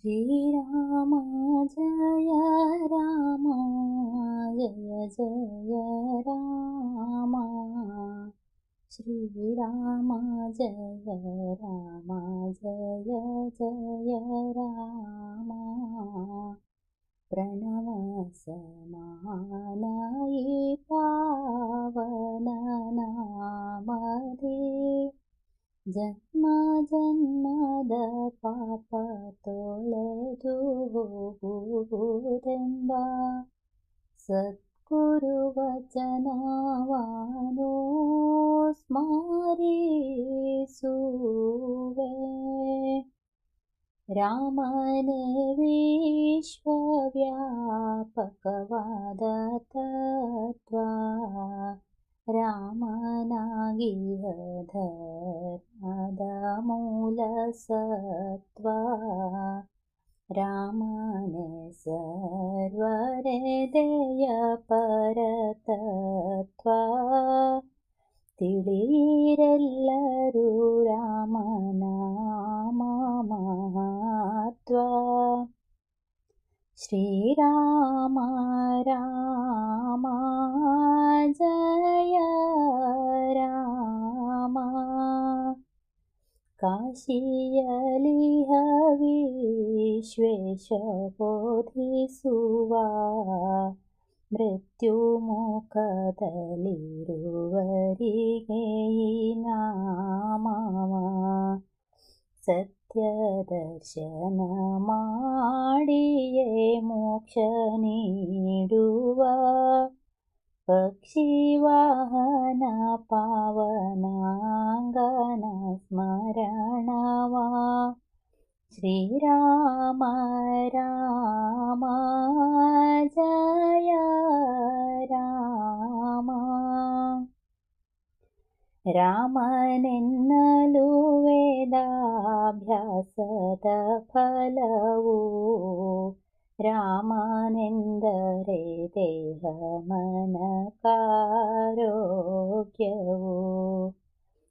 श्रीराम जय राम। जय जय राम। श्रीराम जय राम जय जय राम प्रणवसमानयि पावन नामदे जन्म जन्मद पाप ತೊಳೆದುವುದೆಂಬ ಸದ್ಗುರುವಚನವಾನೋ ಸ್ಮರಿಸುವೆ ರಾಮನೇ ವಿಶ್ವವ್ಯಾಪಕವಾದ ಮೂಲ ಸತ್ವ ರಾಮನೆ ಸರ್ವರೆದೆಯ ಪರತತ್ವ ತಿಳಿರೆಲ್ಲರೂ ರಾಮನ ಮಹತ್ವ ಶ್ರೀರಾಮ ರಾಮ ಕಾಶಿಯಲಿಹ ವಿಶ್ವೇಶ ಬೋಧಿಸುವ ಮೃತ್ಯು ಮುಖದಲ್ಲಿರುವರಿಗೆ ಈ ನಾಮವ ಸತ್ಯ ದರ್ಶನ ಮಾಡಿಯೇ ಮೋಕ್ಷ ನೀಡುವ ಪಕ್ಷಿವಾಹನ ಪಾವನಾಂಗನ श्रीराम राम जय राम। रामनेन्नलु वेदाभ्यासद फलवो रामनिन्दरे देह मनकारोग्यौ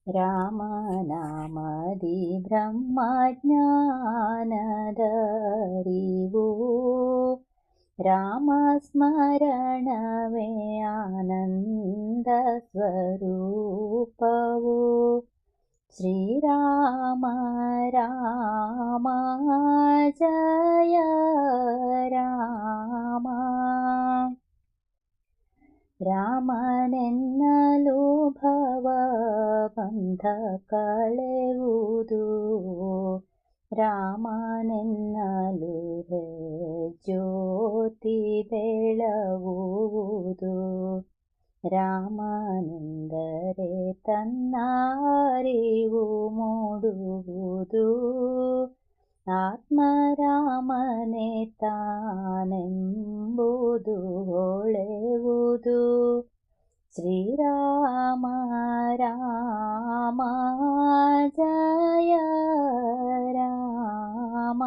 ರಾಮನಾಮದಿ ಬ್ರಹ್ಮಜ್ಞಾನದರಿವು ರಾಮಸ್ಮರಣವೇ ಆನಂದ ಸ್ವರೂಪವು ಶ್ರೀರಾಮ ರಾಮ ಜಯ ರಾಮ ರಾಮನೆನ್ನಲು ಭವ ಬಂಧ ಕಳೆಯುವುದು ರಾಮನೆನ್ನಲು ಜ್ಯೋತಿ ಬೆಳಗುವುದು ರಾಮನೆಂದರೆ ತನ್ನ ಅರಿವು ಮೂಡುವುದು ಆತ್ಮರಾಮನೆ ಎಂಬುದು ಹೊಳೆವುದು ಶ್ರೀರಾಮ ರಾಮ ಜಯ ರಾಮ.